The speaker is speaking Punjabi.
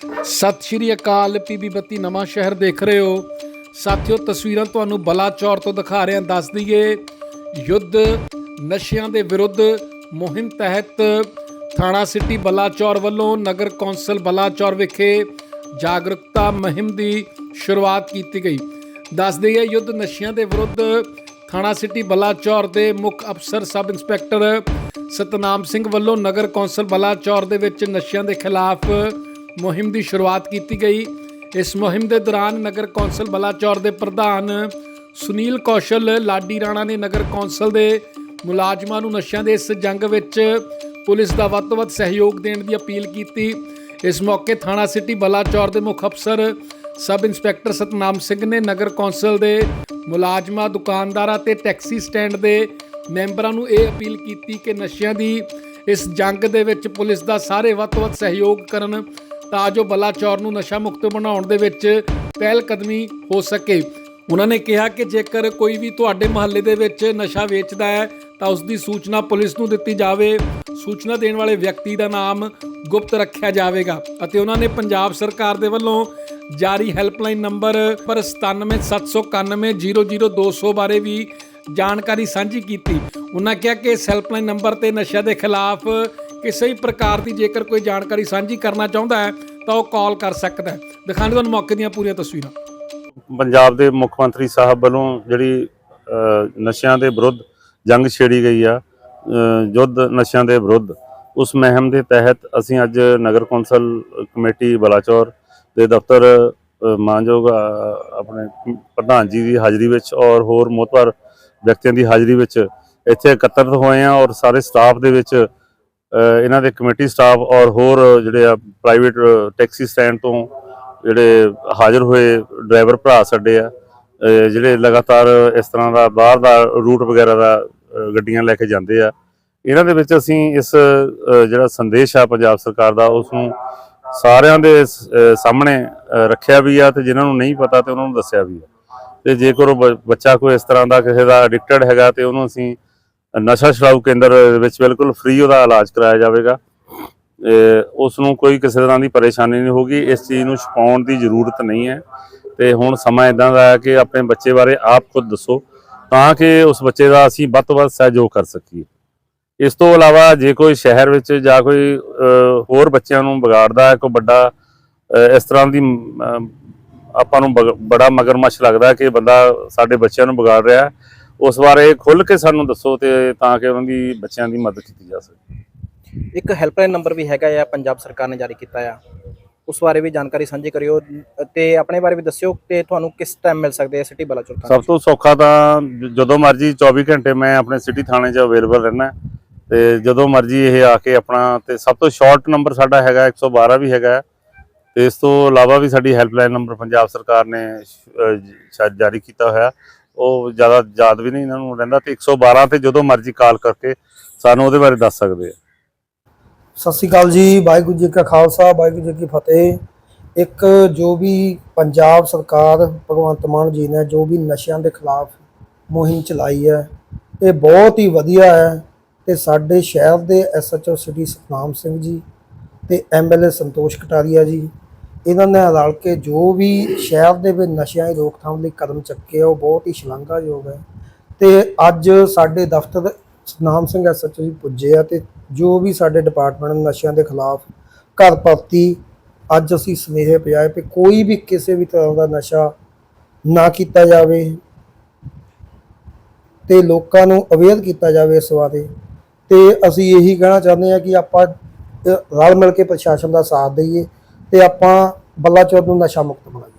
ਸਤਿ ਸ਼੍ਰੀ ਅਕਾਲ, ਪੀਬੀ ਬੱਤੀ ਨਵਾਂ ਸ਼ਹਿਰ ਦੇਖ ਰਹੇ ਹੋ। ਸਾਥੀਓ, ਤਸਵੀਰਾਂ ਤੁਹਾਨੂੰ ਬਲਾਚੌਰ ਤੋਂ ਦਿਖਾ ਰਹੇ ਹਾਂ, ਦੱਸ ਦਈਏ, ਯੁੱਧ ਨਸ਼ਿਆਂ ਦੇ ਵਿਰੁੱਧ ਮੁਹਿੰਮ ਤਹਿਤ ਥਾਣਾ ਸਿਟੀ ਬਲਾਚੌਰ ਵੱਲੋਂ ਨਗਰ ਕੌਂਸਲ ਬਲਾਚੌਰ ਵਿਖੇ ਜਾਗਰੂਕਤਾ ਮੁਹਿੰਮ ਦੀ ਸ਼ੁਰੂਆਤ ਕੀਤੀ ਗਈ। ਦੱਸ ਦਈਏ, ਯੁੱਧ ਨਸ਼ਿਆਂ ਦੇ ਵਿਰੁੱਧ ਥਾਣਾ ਸਿਟੀ ਬਲਾਚੌਰ ਦੇ ਮੁੱਖ ਅਫਸਰ ਸਬ ਇੰਸਪੈਕਟਰ ਸਤਨਾਮ ਸਿੰਘ ਵੱਲੋਂ ਨਗਰ ਕੌਂਸਲ ਬਲਾਚੌਰ ਦੇ ਵਿੱਚ ਨਸ਼ਿਆਂ ਦੇ ਖਿਲਾਫ ਮੁਹਿੰਮ ਦੀ ਸ਼ੁਰੂਆਤ ਕੀਤੀ ਗਈ। ਇਸ ਮੁਹਿੰਮ ਦੇ ਦੌਰਾਨ ਨਗਰ ਕੌਂਸਲ ਬਲਾਚੌਰ ਦੇ ਪ੍ਰਧਾਨ ਸੁਨੀਲ ਕੌਸ਼ਲ, ਲਾਡੀ ਰਾਣਾ ਨੇ ਨਗਰ ਕੌਂਸਲ ਦੇ ਮੁਲਾਜ਼ਮਾਂ ਨੂੰ ਨਸ਼ਿਆਂ ਦੇ ਇਸ ਜੰਗ ਵਿੱਚ ਪੁਲਿਸ ਦਾ ਵੱਧ ਤੋਂ ਵੱਧ ਸਹਿਯੋਗ ਦੇਣ ਦੀ ਅਪੀਲ ਕੀਤੀ। ਇਸ ਮੌਕੇ ਥਾਣਾ ਸਿਟੀ ਬਲਾਚੌਰ ਦੇ ਮੁੱਖ ਅਫਸਰ ਸਬ ਇੰਸਪੈਕਟਰ ਸਤਨਾਮ ਸਿੰਘ ਨੇ ਨਗਰ ਕੌਂਸਲ ਦੇ ਮੁਲਾਜ਼ਮਾਂ, ਦੁਕਾਨਦਾਰਾਂ ਤੇ ਟੈਕਸੀ ਸਟੈਂਡ ਦੇ ਮੈਂਬਰਾਂ ਨੂੰ ਇਹ ਅਪੀਲ ਕੀਤੀ ਕਿ ਨਸ਼ਿਆਂ ਦੀ ਇਸ ਜੰਗ ਦੇ ਵਿੱਚ ਪੁਲਿਸ ਦਾ ਸਾਰੇ ਵੱਧ ਤੋਂ ਵੱਧ ਸਹਿਯੋਗ ਕਰਨ। ਤਾਂ ਜੋ ਬਲਾਚੌਰ ਨੂੰ ਨਸ਼ਾ ਮੁਕਤ ਬਣਾਉਣ ਦੇ ਵਿੱਚ ਪਹਿਲ ਕਦਮੀ ਹੋ ਸਕੇ। ਉਹਨਾਂ ਨੇ ਕਿਹਾ ਕਿ ਜੇਕਰ ਕੋਈ ਵੀ ਤੁਹਾਡੇ ਮਹੱਲੇ ਦੇ ਵਿੱਚ ਨਸ਼ਾ ਵੇਚਦਾ ਹੈ, ਤਾਂ ਉਸ ਦੀ ਸੂਚਨਾ ਪੁਲਿਸ ਨੂੰ ਦਿੱਤੀ ਜਾਵੇ। ਸੂਚਨਾ ਦੇਣ ਵਾਲੇ ਵਿਅਕਤੀ ਦਾ ਨਾਮ ਗੁਪਤ ਰੱਖਿਆ ਜਾਵੇਗਾ ਅਤੇ ਉਹਨਾਂ ਨੇ ਪੰਜਾਬ ਸਰਕਾਰ ਦੇ ਵੱਲੋਂ ਜਾਰੀ ਹੈਲਪਲਾਈਨ ਨੰਬਰ ਪਰ 9779100200 ਬਾਰੇ ਵੀ ਜਾਣਕਾਰੀ ਸਾਂਝੀ ਕੀਤੀ। ਉਹਨਾਂ ਕਿਹਾ ਕਿ ਇਸ ਹੈਲਪਲਾਈਨ ਨੰਬਰ ਤੇ ਨਸ਼ਾ ਦੇ ਖਿਲਾਫ ਕਿਸੇ ਵੀ ਪ੍ਰਕਾਰ ਦੀ ਜੇਕਰ ਕੋਈ ਜਾਣਕਾਰੀ ਸਾਂਝੀ ਕਰਨਾ ਚਾਹੁੰਦਾ ਹੈ, ਤਾਂ ਉਹ ਕਾਲ ਕਰ ਸਕਦਾ ਹੈ। ਦਿਖਾਣੇ ਤੁਹਾਨੂੰ ਮੌਕੇ ਦੀਆਂ ਪੂਰੀਆਂ ਤਸਵੀਰਾਂ। ਪੰਜਾਬ ਦੇ ਮੁੱਖ ਮੰਤਰੀ ਸਾਹਿਬ ਵੱਲੋਂ ਜਿਹੜੀ ਨਸ਼ਿਆਂ ਦੇ ਵਿਰੁੱਧ ਜੰਗ ਛੇੜੀ ਗਈ ਆ ਯੁੱਧ ਨਸ਼ਿਆਂ ਦੇ ਵਿਰੁੱਧ, ਉਸ ਮਹਿਮ ਦੇ ਤਹਿਤ ਅਸੀਂ ਅੱਜ ਨਗਰ ਕੌਂਸਲ ਕਮੇਟੀ ਬਲਾਚੌਰ ਦੇ ਦਫ਼ਤਰ ਮਾਨਯੋਗ ਆਪਣੇ ਪ੍ਰਧਾਨ ਜੀ ਦੀ ਹਾਜ਼ਰੀ ਵਿੱਚ ਔਰ ਹੋਰ ਮੋਹਤਵਰ ਵਿਅਕਤੀਆਂ ਦੀ ਹਾਜ਼ਰੀ ਵਿੱਚ ਇੱਥੇ ਇਕੱਤਰਤ ਹੋਏ ਆ ਔਰ ਸਾਰੇ ਸਟਾਫ ਦੇ ਵਿੱਚ ਇਹਨਾਂ ਦੇ ਕਮੇਟੀ ਸਟਾਫ ਔਰ ਹੋਰ ਜਿਹੜੇ ਆ ਪ੍ਰਾਈਵੇਟ ਟੈਕਸੀ ਸਟੈਂਡ ਤੋਂ ਜਿਹੜੇ ਹਾਜ਼ਰ ਹੋਏ ਡਰਾਈਵਰ ਭਰਾ ਸਾਡੇ ਆ ਜਿਹੜੇ ਲਗਾਤਾਰ ਇਸ ਤਰ੍ਹਾਂ ਦਾ ਬਾਹਰ ਦਾ ਰੂਟ ਵਗੈਰਾ ਦਾ ਗੱਡੀਆਂ ਲੈ ਕੇ ਜਾਂਦੇ ਆ। ਇਹਨਾਂ ਦੇ ਵਿੱਚ ਅਸੀਂ ਇਸ ਜਿਹੜਾ ਸੰਦੇਸ਼ ਆ ਪੰਜਾਬ ਸਰਕਾਰ ਦਾ, ਉਸ ਨੂੰ ਸਾਰਿਆਂ ਦੇ ਸਾਹਮਣੇ ਰੱਖਿਆ ਵੀ ਆ ਤੇ ਜਿਨ੍ਹਾਂ ਨੂੰ ਨਹੀਂ ਪਤਾ ਤੇ ਉਹਨਾਂ ਨੂੰ ਦੱਸਿਆ ਵੀ ਆ। ਤੇ ਜੇਕਰ ਉਹ ਬ- ਬੱਚਾ ਕੋਈ ਇਸ ਤਰ੍ਹਾਂ ਦਾ ਕਿਸੇ ਦਾ ਐਡਿਕਟਡ ਹੈਗਾ ਤੇ ਉਹਨੂੰ ਅਸੀਂ ਨਸ਼ਾ ਛੁਡਾਊ ਕੇਂਦਰ ਵਿੱਚ ਬਿਲਕੁਲ ਫ੍ਰੀ ਉਹਦਾ ਇਲਾਜ ਕਰਾਇਆ ਜਾਵੇਗਾ। ਉਸ ਨੂੰ ਕੋਈ ਕਿਸੇ ਤਰ੍ਹਾਂ ਦੀ ਪਰੇਸ਼ਾਨੀ ਨਹੀਂ ਹੋਗੀ ਇਸ ਚੀਜ਼ ਨੂੰ ਛੁਪਾਉਣ ਦੀ ਜ਼ਰੂਰਤ ਨਹੀਂ ਹੈ। ਤੇ ਹੁਣ ਸਮਾਂ ਇਦਾਂ ਦਾ ਹੈ ਕਿ ਆਪਣੇ ਬੱਚੇ ਬਾਰੇ ਆਪ ਖੁਦ ਦੱਸੋ, ਤਾਂ ਕਿ ਉਸ ਬੱਚੇ ਦਾ ਅਸੀਂ ਵੱਧ ਤੋਂ ਵੱਧ ਸਹਿਯੋਗ ਕਰ ਸਕੀਏ। ਇਸ ਤੋਂ ਇਲਾਵਾ ਜੇ ਕੋਈ ਸ਼ਹਿਰ ਵਿੱਚ ਜਾਂ ਕੋਈ ਹੋਰ ਬੱਚਿਆਂ ਨੂੰ ਵਿਗਾੜਦਾ ਹੈ, ਕੋਈ ਵੱਡਾ ਇਸ ਤਰ੍ਹਾਂ ਦੀ ਆਪਾਂ ਨੂੰ ਬਗ- ਬੜਾ ਮਗਰਮੱਛ ਲੱਗਦਾ ਕਿ ਬੰਦਾ ਸਾਡੇ ਬੱਚਿਆਂ ਨੂੰ ਵਿਗਾੜ ਰਿਹਾ ਉਸ ਬਾਰੇ ਖੁੱਲ ਕੇ ਸਾਨੂੰ ਦੱਸੋ ਤੇ ਤਾਂ ਕਿ ਉਹਨਾਂ ਦੀ ਬੱਚਿਆਂ ਦੀ ਮਦਦ ਕੀਤੀ ਜਾ ਸਕੇ। ਇੱਕ ਹੈਲਪਲਾਈਨ ਨੰਬਰ ਵੀ ਹੈਗਾ ਆ ਪੰਜਾਬ ਸਰਕਾਰ ਨੇ ਜਾਰੀ ਕੀਤਾ ਆ। ਉਸ ਬਾਰੇ ਵੀ ਜਾਣਕਾਰੀ ਸਾਂਝੀ ਕਰਿਓ ਤੇ ਆਪਣੇ ਬਾਰੇ ਵੀ ਦੱਸਿਓ ਕਿ ਤੁਹਾਨੂੰ ਕਿਸ ਟਾਈਮ ਮਿਲ ਸਕਦੇ ਆ ਸਿਟੀ ਬਲਾਚੌਰ ਤੋਂ ਸਭ ਤੋਂ ਸੌਖਾ ਤਾਂ ਜਦੋਂ ਮਰਜ਼ੀ 24 ਘੰਟੇ ਮੈਂ ਆਪਣੇ ਸਿਟੀ ਥਾਣੇ 'ਚ ਅਵੇਲੇਬਲ ਰਹਿਣਾ ਤੇ ਜਦੋਂ ਮਰਜ਼ੀ ਇਹ ਆ ਕੇ ਆਪਣਾ ਤੇ ਸਭ ਤੋਂ ਸ਼ਾਰਟ ਨੰਬਰ ਸਾਡਾ ਹੈਗਾ 112 ਵੀ ਹੈਗਾ। ਤੇ ਇਸ ਤੋਂ ਇਲਾਵਾ ਵੀ ਸਾਡੀ ਹੈਲਪਲਾਈਨ ਨੰਬਰ ਪੰਜਾਬ ਸਰਕਾਰ ਨੇ ਸ਼ਾਇਦ ਜਾਰੀ ਕੀਤਾ ਹੋਇਆ। ਉਹ ਜ਼ਿਆਦਾ ਯਾਦ ਵੀ ਨਹੀਂ ਇਹਨਾਂ ਨੂੰ ਰਹਿੰਦਾ ਤੇ 112 ਤੇ ਜਦੋਂ ਮਰਜ਼ੀ ਕਾਲ ਕਰਕੇ ਸਾਨੂੰ ਉਹਦੇ ਬਾਰੇ ਦੱਸ ਸਕਦੇ ਆ। ਸਤਿ ਸ਼੍ਰੀ ਅਕਾਲ ਜੀ, ਵਾਹਿਗੁਰੂ ਜੀ ਕਾ ਖਾਲਸਾ, ਵਾਹਿਗੁਰੂ ਜੀ ਕੀ ਫਤਿਹ। ਇੱਕ ਜੋ ਵੀ ਪੰਜਾਬ ਸਰਕਾਰ, ਭਗਵੰਤ ਮਾਨ ਜੀ ਨੇ ਜੋ ਵੀ ਨਸ਼ਿਆਂ ਦੇ ਖਿਲਾਫ ਮੁਹਿੰਮ ਚਲਾਈ ਹੈ, ਇਹ ਬਹੁਤ ਹੀ ਵਧੀਆ ਹੈ ਤੇ ਸਾਡੇ ਸ਼ਹਿਰ ਦੇ ਐਸਐਚਓ ਸਿਟੀ ਸਤਨਾਮ ਸਿੰਘ ਜੀ ਤੇ ਐਮਐਲਏ ਸੰਤੋਸ਼ ਕਟਾਰੀਆ ਜੀ। ਇਹਨਾਂ ਨੇ ਰਲ ਕੇ ਜੋ ਵੀ ਸ਼ਹਿਰ ਦੇ ਵਿੱਚ ਨਸ਼ਿਆਂ ਦੀ ਰੋਕਥਾਮ ਲਈ ਕਦਮ ਚੱਕੇ ਆ, ਉਹ ਬਹੁਤ ਹੀ ਸ਼ਲਾਘਾਯੋਗ ਹੈ। ਤੇ ਅੱਜ ਸਾਡੇ ਦਫ਼ਤਰ ਨਾਮ ਸਿੰਘ ਐਸਐਚਓ ਜੀ ਪੁੱਜੇ ਆ ਤੇ ਜੋ ਵੀ ਸਾਡੇ ਡਿਪਾਰਟਮੈਂਟ ਨਸ਼ਿਆਂ ਦੇ ਖਿਲਾਫ ਘਰ ਭਰਤੀ, ਅੱਜ ਅਸੀਂ ਸੁਨੇਹੇ ਪਜਾਏ ਕਿ ਕੋਈ ਵੀ ਕਿਸੇ ਵੀ ਤਰ੍ਹਾਂ ਦਾ ਨਸ਼ਾ ਨਾ ਕੀਤਾ ਜਾਵੇ ਤੇ ਲੋਕਾਂ ਨੂੰ ਅਵੇਅਰ ਕੀਤਾ ਜਾਵੇ ਇਸ ਬਾਰੇ। ਤੇ ਅਸੀਂ ਇਹੀ ਕਹਿਣਾ ਚਾਹੁੰਦੇ ਹਾਂ ਕਿ ਆਪਾਂ ਰਲ ਮਿਲ ਕੇ ਪ੍ਰਸ਼ਾਸਨ ਦਾ ਸਾਥ ਦਈਏ। ਤੇ ਆਪਾਂ ਬੱਲਾਚੌਰ ਨੂੰ ਨਸ਼ਾ ਮੁਕਤ ਬਣਾਈਏ।